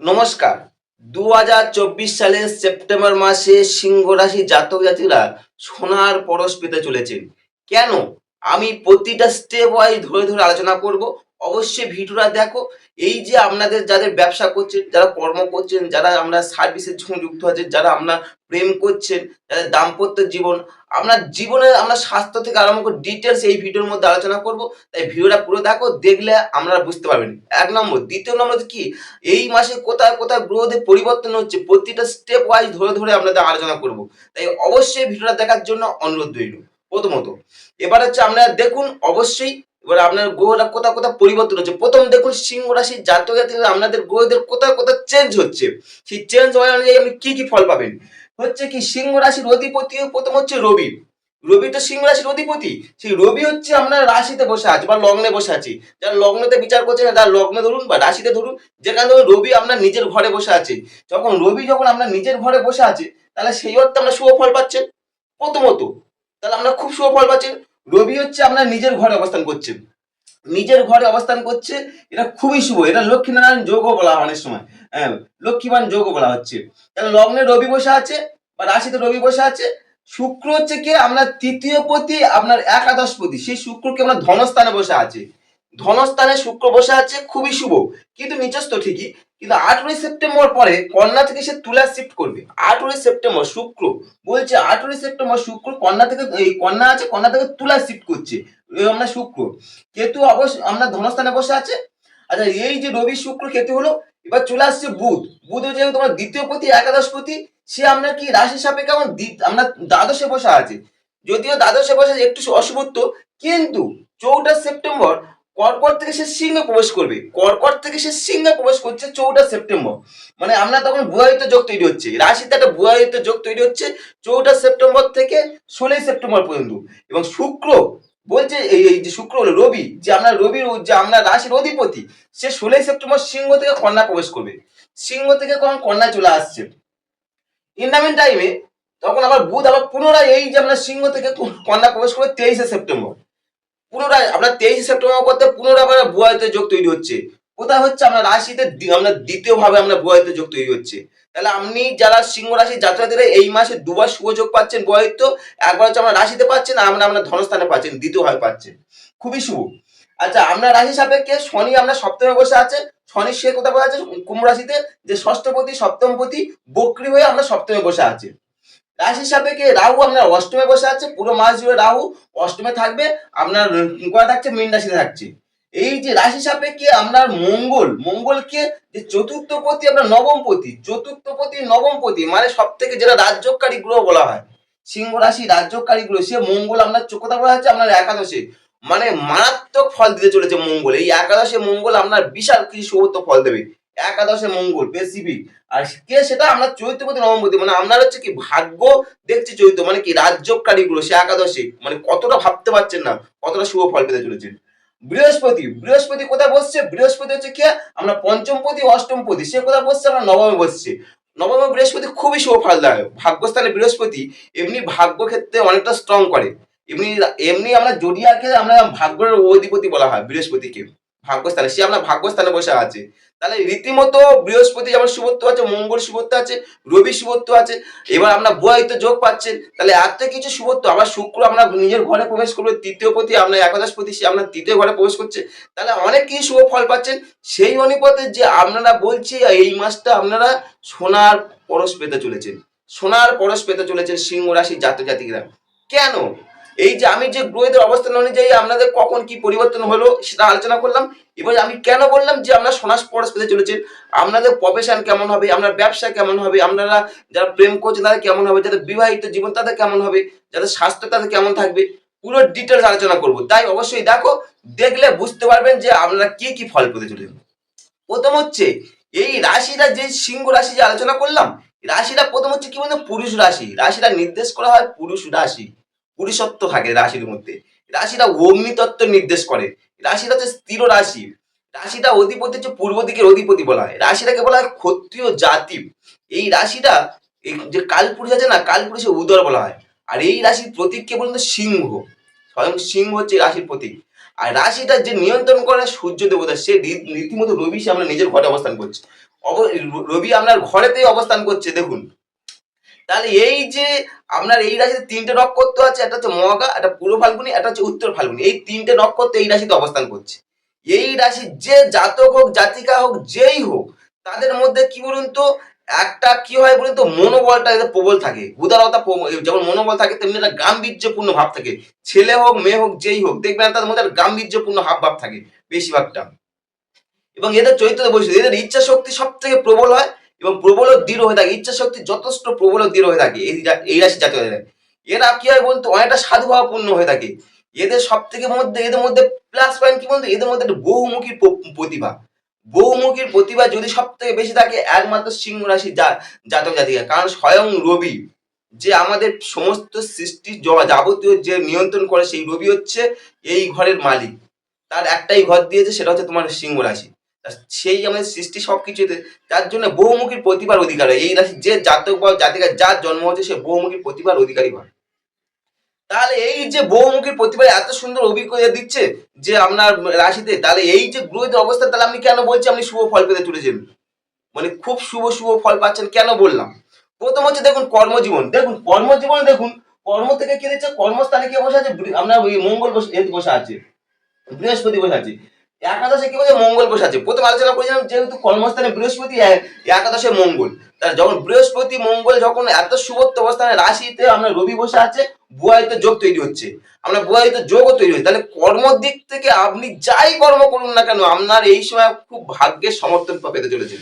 নমস্কার। দু হাজার চব্বিশ সালের সেপ্টেম্বর মাসে সিংহ রাশি জাতক জাতিরা সোনার পরশ পেতে চলেছেন। কেন? আমি প্রতিটা স্টেপ ওয়াইজ ধরে ধরে আলোচনা করব। অবশ্যই ভিডিওটা দেখো, এই যে আপনাদের যাদের ব্যবসা করছেন, যারা কর্ম করছেন, যারা আমরা সার্ভিসের সঙ্গে যুক্ত আছেন যারা আমরা প্রেম করছেন, যাদের দাম্পত্য জীবন আপনার জীবনের আমরা স্বাস্থ্য থেকে আরম্ভ করে ডিটেলস এই ভিডিওর মধ্যে আলোচনা করব। তাই ভিডিওটা পুরো দেখো, দেখলে আপনারা বুঝতে পারবেন। এক নম্বর, দ্বিতীয় নম্বর কি, এই মাসে কোথায় কোথায় গ্রহদের পরিবর্তন হচ্ছে, প্রতিটা স্টেপ ওয়াইজ ধরে ধরে আপনাদের আলোচনা করব। তাই অবশ্যই ভিডিওটা দেখার জন্য অনুরোধ রইল, প্রথমত। এবার হচ্ছে আপনারা দেখুন, অবশ্যই এবার আপনার গ্রহরা কোথাও কোথাও পরিবর্তন হচ্ছে? প্রথম দেখুন সিংহ রাশির জাতক আপনাদের গ্রহদের কোথাও কোথাও চেঞ্জ হচ্ছে? সেই চেঞ্জ হওয়ার অনুযায়ী আপনি কি কি ফল পাবেন? হচ্ছে কি সিংহ রাশির অধিপতি প্রথম হচ্ছে রবি। রবি তো সিংহ রাশির অধিপতি। সেই রবি হচ্ছে আপনার রাশিতে বসে আছে বা লগ্নে বসে আছে। যারা লগ্নতে বিচার করছে না, তার লগ্নে ধরুন বা রাশিতে ধরুন, যেখানে ধরুন রবি আপনার নিজের ঘরে বসে আছে। যখন রবি যখন আপনার নিজের ঘরে বসে আছে, তাহলে সেই অর্থে আমরা শুভ ফল পাচ্ছেন। প্রথমত, তাহলে আমরা খুব শুভ ফল পাচ্ছেন। রবি হচ্ছে আপনার নিজের ঘরে অবস্থান করছে। নিজের ঘরে অবস্থান করছে, এটা খুবই শুভ। এটা লক্ষ্মীনারায়ণ যোগও বলা হয় অনেক সময়। হ্যাঁ লক্ষ্মীবান যোগও বলা হচ্ছে। লগ্নে রবি বসে আছে বা রাশিতে রবি বসে আছে, শুক্র হচ্ছে কি? আপনার তৃতীয় পতি, আপনার একাদশ পতি। সেই শুক্রকে আপনার ধনস্থানে বসে আছে। ধনস্থানে শুক্র বসে আছে, খুবই শুভ। কিন্তু নিচস্থ ঠিকই কিন্তু আঠেরোই সেপ্টেম্বর পরে কন্যা থেকে সে তুলা শিফট করবে। আঠেরোই সেপ্টেম্বর, শুক্র। বলছে আঠেরোই সেপ্টেম্বর, শুক্র কন্যা থেকে, এই কন্যা আছে, কন্যা থেকে তুলা শিফট করছে। আমরা শুক্র। কেতু অবশ্য আপনার ধনস্থানে বসে আছে। আচ্ছা এই যে রবি, শুক্র, কেতু হলো, এবার চলে আসছে বুধ। বুধ যেহেতু তোমার দ্বিতীয় পতি একাদশ পতি সে আপনার কি রাশি সাপেক্ষে আমার দ্বি- আপনার দ্বাদশে বসা আছে। যদিও দ্বাদশে বসে একটু অশুভত্ব, কিন্তু চৌঠা সেপ্টেম্বর কর্কট থেকে সে সিংহে প্রবেশ করবে। কর্কট থেকে সে সিংহে প্রবেশ করছে চৌঠা সেপ্টেম্বর। মানে আমরা তখন বুয়ায়িত যোগ তৈরি হচ্ছে। রাশিতে একটা বুয়ায়িত যোগ তৈরি হচ্ছে চৌঠা সেপ্টেম্বর থেকে ষোলোই সেপ্টেম্বর পর্যন্ত। এবং শুক্র বলছে এই যে শুক্র হলো রবি, যে আমরা রবির যে আপনার রাশির অধিপতি, সে ষোলোই সেপ্টেম্বর সিংহ থেকে কন্যা প্রবেশ করবে। সিংহ থেকে কখন কন্যা চলে আসছে? ইন্ডামিন টাইমে তখন আবার বুধ আবার পুনরায় এই যে আমরা সিংহ থেকে কন্যা প্রবেশ করবে তেইশে সেপ্টেম্বর। পুনরায় আপনার তেইশে সেপ্টেম্বর করতে পুনরায় আবার বুয়াইতে যোগ তৈরি হচ্ছে। কোথায় হচ্ছে? আপনার রাশিতে আপনার দ্বিতীয় ভাবে আপনার বুয়াইতে যোগ তৈরি হচ্ছে। তাহলে আপনি যারা সিংহ রাশির যাত্রাতীরা এই মাসে দুবার শুভ যোগ পাচ্ছেন বুয়াইত্য একবার হচ্ছে আমরা রাশিতে পাচ্ছেন আমরা আপনার ধনস্থানে পাচ্ছেন দ্বিতীয় ভাবে পাচ্ছেন। খুবই শুভ। আচ্ছা আমরা রাশি সাপেক্ষে শনি আমরা সপ্তমে বসে আছে। শনি সে কোথায় বসে আছে? কুম্ভ রাশিতে, যে ষষ্ঠপতি, সপ্তমপতি বক্রি হয়ে আমরা সপ্তমে বসে আছে। রাশি হিসাবে সাপেক্ষে রাহু আপনার অষ্টমে বসে আছে পুরো মাস জুড়ে রাহু অষ্টমে থাকবে আপনার উম, থাকছে? মীন রাশিতে থাকছে। এই যে রাশি হিসাবে সাপেক্ষে আপনার মঙ্গল মঙ্গলকে যে চতুর্থ পতি আপনার নবম পতি চতুর্থ পতি নবম পতি মানে সব থেকে যেটা রাজ্যকারী গ্রহ বলা হয়। সিংহ রাশি রাজ্যকারী গ্রহ সে মঙ্গল আপনার চোখতা বলা হচ্ছে আপনার একাদশে। মানে মারাত্মক ফল দিতে চলেছে মঙ্গল। এই একাদশে মঙ্গল আপনার বিশাল কিছু শুভত্ব ফল দেবে। একাদশে মঙ্গল স্পেসিফিক আর কে সেটা আমরা চৈত্রপতি নবমপতি মানে আপনার হচ্ছে কি ভাগ্য দেখছে চৈত্র মানে কি রাজ্যকারী গ্রহ সে একাদশে মানে কতটা ভাবতে পারছেন না, কতটা শুভ ফল পেতে চলেছেন। বৃহস্পতি বৃহস্পতি কোথায় বসছে? বৃহস্পতি হচ্ছে কে? আমরা পঞ্চমপতি, অষ্টমপতি, সে কোথায় বসছে? আমরা নবমে বসছে। নবমে বৃহস্পতি খুবই শুভ ফল দেয়। ভাগ্যস্থানে বৃহস্পতি এমনি ভাগ্য ক্ষেত্রে অনেকটা স্ট্রং করে। এমনি এমনি আমরা জড়িয়াকে আমরা ভাগ্যের অধিপতি বলা হয় বৃহস্পতিকে, ভাগ্যস্থানে। সে আপনার ভাগ্যস্থানে বসে আছে। তাহলে রীতিমতো বৃহস্পতি যেমন শুভত্ব আছে, মঙ্গল শুভত্ব আছে, রবি শুভত্ব আছে, এবার আমরা বুয়ায়িত যোগ পাচ্ছেন, তাহলে এত কিছু শুভত্ব আমরা শুক্র আমরা নিজের ঘরে প্রবেশ করব, তৃতীয় পতি আপনার একাদশ পতি, সে আপনার তৃতীয় ঘরে প্রবেশ করছে, তাহলে অনেক কিছু শুভ ফল পাচ্ছেন। সেই অনুপাতে যে আপনারা বলছি, এই মাসটা আপনারা সোনার পরশ পেতে চলেছেন, সোনার পরশ পেতে চলেছেন সিংহ রাশি জাত জাতিরা কেন? এই যে আমি যে গ্রহদের অবস্থান অনুযায়ী আপনাদের কখন কি পরিবর্তন হলো সেটা আলোচনা করলাম এবার আমি কেন বললাম যে আপনারা সোনার স্পর্শ পেতে চলেছেন আপনাদের প্রফেশন কেমন হবে, আপনার ব্যবসা কেমন হবে, আপনারা যারা প্রেম করছেন তাদের কেমন হবে, যাদের বিবাহিত জীবন তাদের কেমন হবে, যাদের স্বাস্থ্য তাদের কেমন থাকবে, পুরো ডিটেলস আলোচনা করব। তাই অবশ্যই দেখো, দেখলে বুঝতে পারবেন যে আপনারা কি কি ফল পেতে চলেছেন। প্রথম হচ্ছে, এই রাশিটা যে সিংহ রাশি যে আলোচনা করলাম রাশিটা প্রথম হচ্ছে কি বলতো, পুরুষ রাশি। রাশিটা নির্দেশ করা হয় পুরুষ রাশি। পুরুষত্ব থাকে রাশির মধ্যে। রাশিটা অগ্নিতত্ত্ব নির্দেশ করে। রাশিটা হচ্ছে স্থির রাশি। রাশিটা অধিপতি হচ্ছে পূর্ব দিকের অধিপতি বলা হয়। রাশিটাকে বলা হয় ক্ষত্রিয় জাতি। এই রাশিটা এই যে কালপুরুষ আছে না কালপুরুষে উদর বলা হয়। আর এই রাশির প্রতীক কে বলুন সিংহ। স্বয়ং সিংহ হচ্ছে রাশির প্রতীক। আর রাশিটা যে নিয়ন্ত্রণ করে সূর্য দেবতা, সে রীতিমতো রবি সে আমরা নিজের ঘরে অবস্থান করছে। রবি আপনার ঘরেতেই অবস্থান করছে, দেখুন। তাহলে এই যে আপনার এই রাশিতে তিনটে নক্ষত্র আছে, একটা হচ্ছে মগা, একটা পূর্ব ফাল্গুনি, একটা হচ্ছে উত্তর ফাল্গুনি। এই তিনটে নক্ষত্র এই রাশিতে অবস্থান করছে। এই রাশি যে জাতক হোক, জাতিকা হোক, যেই হোক, তাদের মধ্যে কি বলুন তো, একটা কি হয় বলুন তো, মনোবলটা এদের প্রবল থাকে। উদারতা যেমন মনোবল থাকে, তেমনি একটা গাম্ভীর্যপূর্ণ ভাব থাকে। ছেলে হোক, মেয়ে হোক, যেই হোক, দেখবেন তাদের মধ্যে একটা গাম্ভীর্যপূর্ণ হাব ভাব থাকে, বেশিরভাগটা। এবং এদের চরিত্র বৈশিষ্ট্য, এদের ইচ্ছা শক্তি সব থেকে প্রবল হয় এবং প্রবল দৃঢ় হয়ে থাকে। ইচ্ছা শক্তি যথেষ্ট প্রবল দৃঢ় হয়ে থাকে এই এই রাশি জাতীয় এরা কি হয় বলতো? অনেকটা সাধুভাবপূর্ণ হয়ে থাকে। এদের সব থেকে মধ্যে এদের মধ্যে প্লাস পয়েন্ট কি বলতো? এদের মধ্যে একটা বহুমুখী প্রতিভা। বহুমুখীর প্রতিভা যদি সব থেকে বেশি থাকে, একমাত্র সিংহ রাশি জা- জাতক জাতিকা। কারণ স্বয়ং রবি যে আমাদের সমস্ত সৃষ্টি যাবতীয় যে নিয়ন্ত্রণ করে, সেই রবি হচ্ছে এই ঘরের মালিক। তার একটাই ঘর দিয়েছে, সেটা হচ্ছে তোমার সিংহ রাশি। সেই আমাদের সৃষ্টি সবকিছুতে, তার জন্য বহুমুখী প্রতিভার অধিকার হয়। এই রাশি যে জাতক বা জাতিকা, যার জন্ম হচ্ছে সে বহুমুখী প্রতিভার অধিকারী হয়। তাহলে এই যে বহুমুখী প্রতিভা এত সুন্দর অভিজ্ঞতা দিচ্ছে যে আপনার রাশিতে, তাহলে এই যে গ্রহের অবস্থা, তাহলে আপনি কেন বলছি আপনি শুভ ফল পেতে চলেছেন? মানে খুব শুভ শুভ ফল পাচ্ছেন, কেন বললাম? প্রথম হচ্ছে দেখুন কর্মজীবন। দেখুন কর্মজীবন দেখুন, কর্ম থেকে কি দিচ্ছে? কর্মস্থানে কে বসে আছে? আপনার মঙ্গল বসে বসে আছে, বৃহস্পতি বসে আছে। একাদশে কি বলছে মঙ্গল বসে আছে? প্রথম আলোচনা করেছিলাম যেহেতু কর্মস্থানে বৃহস্পতি একাদশে মঙ্গল। তার যখন বৃহস্পতি, মঙ্গল যখন এত শুভত্ব অবস্থানে রাশিতে আমরা রবি বসে আছে, বুয়ায়িত যোগ তৈরি হচ্ছে। আমরা বুয়ায়িত যোগও তৈরি হচ্ছে। তাহলে কর্মর দিক থেকে আপনি যাই কর্ম করুন না কেন, আপনার এই সময় খুব ভাগ্যের সমর্থন পেতে চলেছেন।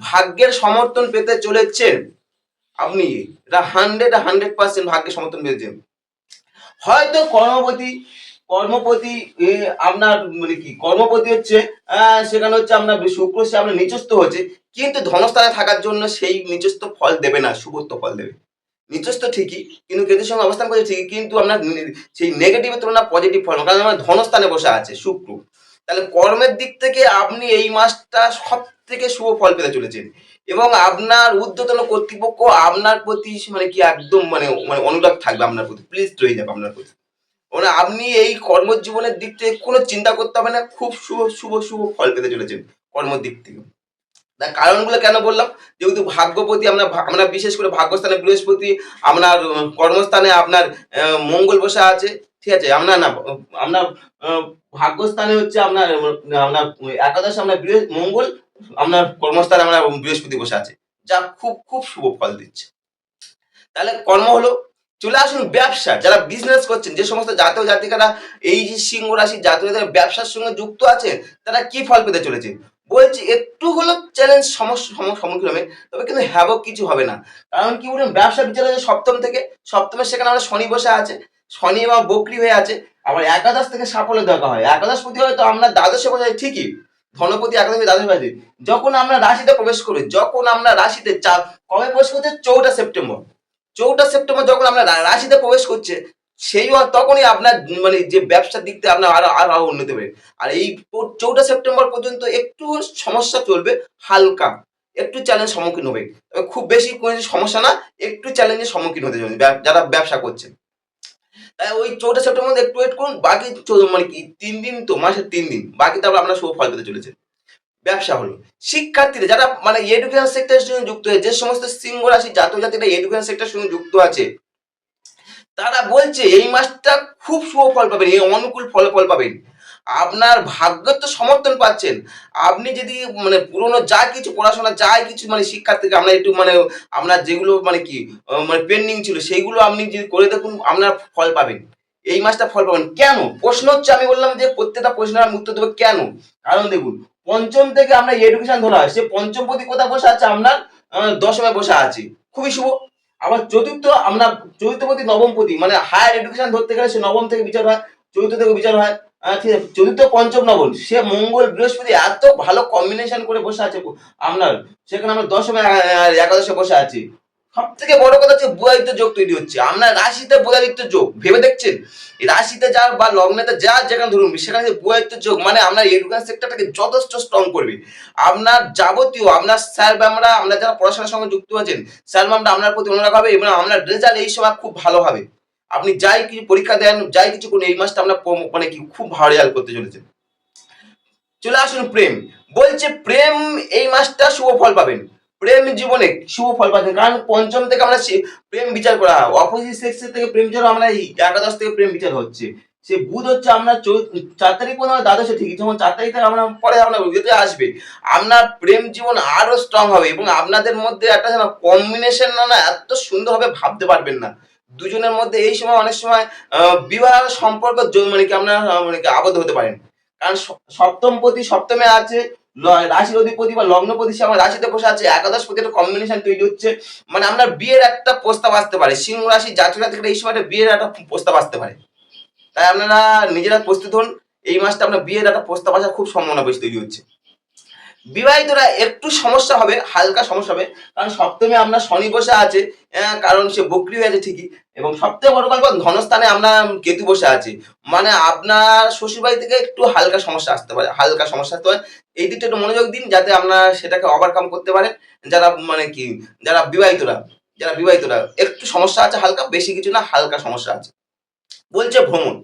ভাগ্যের সমর্থন পেতে চলেছেন আপনি। এটা হান্ড্রেড হান্ড্রেড পার্সেন্ট ভাগ্যের সমর্থন পেয়েছেন। হয়তো কর্মপতি কর্মপতি আপনার মানে কি, কর্মপতি হচ্ছে সেখানে হচ্ছে আপনার শুক্র, সে আপনার নিচস্থ হচ্ছে, কিন্তু ধনস্থানে থাকার জন্য সেই নিচস্থ ফল দেবে না শুভত্ব ফল দেবে। নিচস্থ ঠিকই, কিন্তু কেতুর সঙ্গে অবস্থান করছে ঠিকই, কিন্তু আপনার সেই নেগেটিভের তুলনা পজিটিভ ফল, কারণ আমার ধনস্থানে বসে আছে, শুক্র। তাহলে কর্মের দিক থেকে আপনি এই মাসটা সব থেকে শুভ ফল পেতে চলেছেন। এবং আপনার ঊর্ধ্বতন কর্তৃপক্ষ আপনার প্রতি মানে কি, একদম মানে মানে অনুরাগ থাকবে আপনার প্রতি প্লিজ রয়ে যাবে আপনার প্রতি। মানে আপনি এই কর্মজীবনের দিক থেকে কোনো চিন্তা করতে হবে না, খুব শুভ শুভ শুভ ফল পেতে চলেছেন কর্মের দিক থেকে। তার কারণগুলো কেন বললাম? যেহেতু ভাগ্যপতি আমরা আমরা বিশেষ করে ভাগ্যস্থানে বৃহস্পতি, আপনার কর্মস্থানে আপনার মঙ্গল বসা আছে, ঠিক আছে? আপনার না আপনার ভাগ্যস্থানে হচ্ছে আপনার আপনার একাদশ আমরা মঙ্গল, আপনার কর্মস্থানে আমরা বৃহস্পতি বসে আছে, যা খুব খুব শুভ ফল দিচ্ছে। তাহলে কর্ম হলো চলে আসুন ব্যবসা। যারা বিজনেস করছেন, যে সমস্ত জাতীয় জাতিকারা এই যে সিংহ রাশি জাতীয় ব্যবসার সঙ্গে যুক্ত আছেন, তারা কি ফল পেতে চলেছে বলছি, একটু হলো চ্যালেঞ্জ সমস্যা সম্মুখীন হবে, তবে কিন্তু হ্যাবক কিছু হবে না। কারণ কি বলুন, ব্যবসা বিচার সপ্তম থেকে। সপ্তমের সেখানে আমরা শনি বসে আছে, শনি বা বকরি হয়ে আছে। আবার একাদশ থেকে সাফল্য দেখা হয়। একাদশ প্রতি হয়তো আমরা দ্বাদশে বসে ঠিকই। ধনপতি একাদশে দ্বাদশ বসে যখন আমরা রাশিতে প্রবেশ করি, যখন আমরা রাশিতে চা কবে প্রবেশ করছে? চৌঠা সেপ্টেম্বর। চৌঠা সেপ্টেম্বর যখন আমরা রা- রাশিতে প্রবেশ করছে, সেই তখনই আপনার মানে যে ব্যবসার দিক থেকে আপনার আরও আরও উন্নতি হবে। আর এই চৌঠা সেপ্টেম্বর পর্যন্ত একটু সমস্যা চলবে হালকা, একটু চ্যালেঞ্জ সম্মুখীন হবে। তবে খুব বেশি কোনো সমস্যা না, একটু চ্যালেঞ্জের সম্মুখীন হতে চলবে যারা ব্যবসা করছে। তাই ওই চৌঠা সেপ্টেম্বর একটু ওয়েট করুন, বাকি মানে কি, তিন দিন তো, মাসের তিন দিন, বাকি তারপর আপনার শুভ ফল পেতে চলেছে। ব্যবসা হলো। শিক্ষার্থীরা যারা মানে এডুকেশন সেক্টরের সঙ্গে যুক্ত হয়ে যে সমস্ত সিংহ রাশি, জাতক জাতিরা এডুকেশন সেক্টরের সঙ্গে যুক্ত আছে, তারা বলছে, এই মাসটা খুব শুভ ফল পাবেন, এই অনুকূল ফলাফল পাবেন। আপনার ভাগ্য তো সমর্থন পাচ্ছেন। আপনি যদি মানে পুরনো যা কিছু পড়াশোনা, যা কিছু মানে শিক্ষার্থীকে আমরা একটু মানে আপনার যেগুলো মানে কি মানে পেন্ডিং ছিল সেইগুলো আপনি যদি করে দেখুন, আপনার ফল পাবেন। এই মাসটা ফল পাবেন। কেন? প্রশ্ন হচ্ছে, আমি বললাম যে প্রত্যেকটা প্রশ্নের আমি উত্তর দেবো কেন? কারণ দেখুন পঞ্চম থেকে আমরা এডুকেশন ধরা সে পঞ্চম প্রতি কোথায় বসে আছে? আপনার দশমে বসে আছে। খুবই শুভ। আবার চতুর্থ, আমরা চতুর্থ প্রতি নবম প্রতি মানে হায়ার এডুকেশন ধরতে গেলে সে নবম থেকে বিচার হয়, চতুর্থ থেকে বিচার হয়। ঠিক আছে, চতুর্থ, পঞ্চম, নবম, সে মঙ্গল বৃহস্পতি এত ভালো কম্বিনেশন করে বসে আছে আপনার সেখানে আমরা দশমে একাদশে বসে আছি। সব থেকে বড় কথা হচ্ছে বুধাদিত্য যোগ তৈরি হচ্ছে। আপনার রাশিতে বুধাদিত্য যোগ, ভেবে দেখছেন? রাশিতে যা বা লগ্নেতে যা যেখানে ধরুন সেখানে বুধাদিত্য যোগ মানে আপনার এডুকেশন সেক্টরটাকে যথেষ্ট স্ট্রং করবে। আপনার যাবতীয়, আপনার স্যার ম্যামরা আমরা যারা পড়াশোনার সঙ্গে যুক্ত আছেন স্যার ম্যামরা আপনার প্রতি অনুরাগ হবে এবং আপনার রেজাল্ট এই সময় খুব ভালো হবে। আপনি যাই কিছু পরীক্ষা দেন, যাই কিছু করুন, এই মাসটা আমরা প- মানে কি খুব ভালো রেজাল্ট করতে চলেছেন। চলে আসুন প্রেম। বলছে প্রেম এই মাসটা শুভ ফল পাবেন। প্রেম জীবনে শুভ ফল পাবেন কারণ পঞ্চম থেকে আমরা প্রেম বিচার করা হয়। অপোজিট সেক্সের থেকে প্রেম বিচার আমরা এই একাদশ থেকে প্রেম বিচার হচ্ছে। সে বুধ হচ্ছে আমরা চার তারিখ পর্যন্ত আমরা দ্বাদশে ঠিকই। যেমন চার তারিখ থেকে আমরা পরে আমরা ইয়েতে আসবে। আপনার প্রেম জীবন আরও স্ট্রং হবে এবং আপনাদের মধ্যে একটা যেন কম্বিনেশন না না, এত সুন্দরভাবে ভাবতে পারবেন না। দুজনের মধ্যে এই সময়, অনেক সময় বিবাহ সম্পর্ক মানে কি আপনারা মানে কি আবদ্ধ হতে পারেন? কারণ সপ্তম পতি সপ্তমে আছে রাশির অধিপতি বা লগ্নপতি সে আমার রাশিতে বসে আছে একাদশ পতি একটা কম্বিনেশন তৈরি হচ্ছে। মানে আপনার বিয়ের একটা প্রস্তাব আসতে পারে। সিংহ রাশি জাতক থেকে এই সময়টা বিয়ের একটা প্রস্তাব আসতে পারে। তাই আপনারা নিজেরা প্রস্তুত হন। এই মাসটা আপনার বিয়ের একটা প্রস্তাব আসার খুব সম্ভাবনা বেশি তৈরি হচ্ছে। বিবাহিতরা একটু সমস্যা হবে হালকা সমস্যা হবে। কারণ সপ্তমে আপনার শনি বসে আছে আহ, কারণ সে বকরি হয়ে আছে ঠিকই। এবং সবথেকে বড় কথা ধনস্থানে আপনার কেতু বসে আছে। মানে আপনার শ্বশুরবাড়ি থেকে একটু হালকা সমস্যা আসতে পারে হালকা সমস্যা আসতে পারে। এই দিকটা একটু মনোযোগ দিন যাতে আপনারা সেটাকে ওভারকাম করতে পারেন। যারা মানে কি, যারা বিবাহিতরা যারা বিবাহিতরা, একটু সমস্যা আছে হালকা, বেশি কিছু না, হালকা সমস্যা আছে। বলছে ভ্রমণ।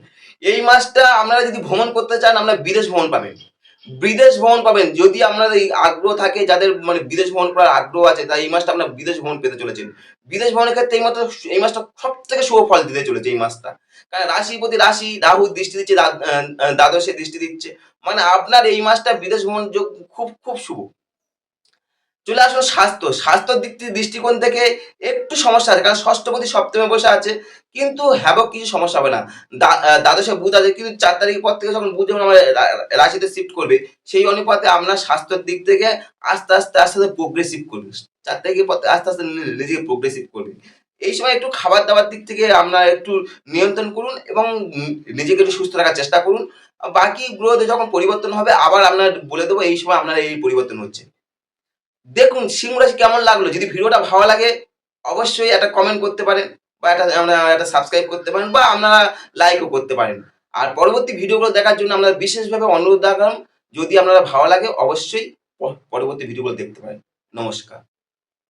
এই মাসটা আপনারা যদি ভ্রমণ করতে চান আপনারা বিদেশ ভ্রমণ পাবেন। বিদেশ ভ্রমণ পাবেন। যদি আপনার এই আগ্রহ থাকে, যাদের মানে বিদেশ ভ্রমণ করার আগ্রহ আছে তাই এই মাসটা আপনার বিদেশ ভ্রমণ পেতে চলেছেন। বিদেশ ভ্রমণের ক্ষেত্রে এই মাত্র এই মাসটা সব থেকে শুভ ফল দিতে চলেছে এই মাসটা। কারণ রাশি প্রতি রাশি, রাহু দৃষ্টি দিচ্ছে দ্বাদশে দৃষ্টি দিচ্ছে। মানে আপনার এই মাসটা বিদেশ ভ্রমণ যোগ খুব খুব শুভ। চলে আসুন স্বাস্থ্য। স্বাস্থ্যের দিক থেকে দৃষ্টিকোণ থেকে একটু সমস্যা আছে, কারণ ষষ্ঠপতি সপ্তমে বসে আছে, কিন্তু হ্যাবক কিছু সমস্যা হবে না। দ্বাদশে বুধ আছে, কিন্তু চার তারিখের পর থেকে যখন বুধ যখন আমার রাশিতে শিফট করবে, সেই অনুপাতে আপনার স্বাস্থ্যের দিক থেকে আস্তে আস্তে আস্তে আস্তে প্রোগ্রেসিভ করবে। চার তারিখের পর আস্তে আস্তে নিজেকে প্রোগ্রেসিভ করবে। এই সময় একটু খাবার দাবার দিক থেকে আপনারা একটু নিয়ন্ত্রণ করুন এবং নিজেকে একটু সুস্থ রাখার চেষ্টা করুন। বাকি গ্রহতে যখন পরিবর্তন হবে, আবার আপনার বলে দেবো এই সময় আপনার এই পরিবর্তন হচ্ছে। দেখুন সিংহ রাশি কেমন লাগল? যদি ভিডিওটা ভালো লাগে, অবশ্যই একটা কমেন্ট করতে পারেন বা একটা একটা সাবস্ক্রাইব করতে পারেন বা আপনারা লাইকও করতে পারেন। আর পরবর্তী ভিডিওগুলো দেখার জন্য আপনারা বিশেষভাবে অনুরোধ রাখলাম, যদি আপনারা ভালো লাগে অবশ্যই পরবর্তী ভিডিওগুলো দেখতে পারেন। নমস্কার।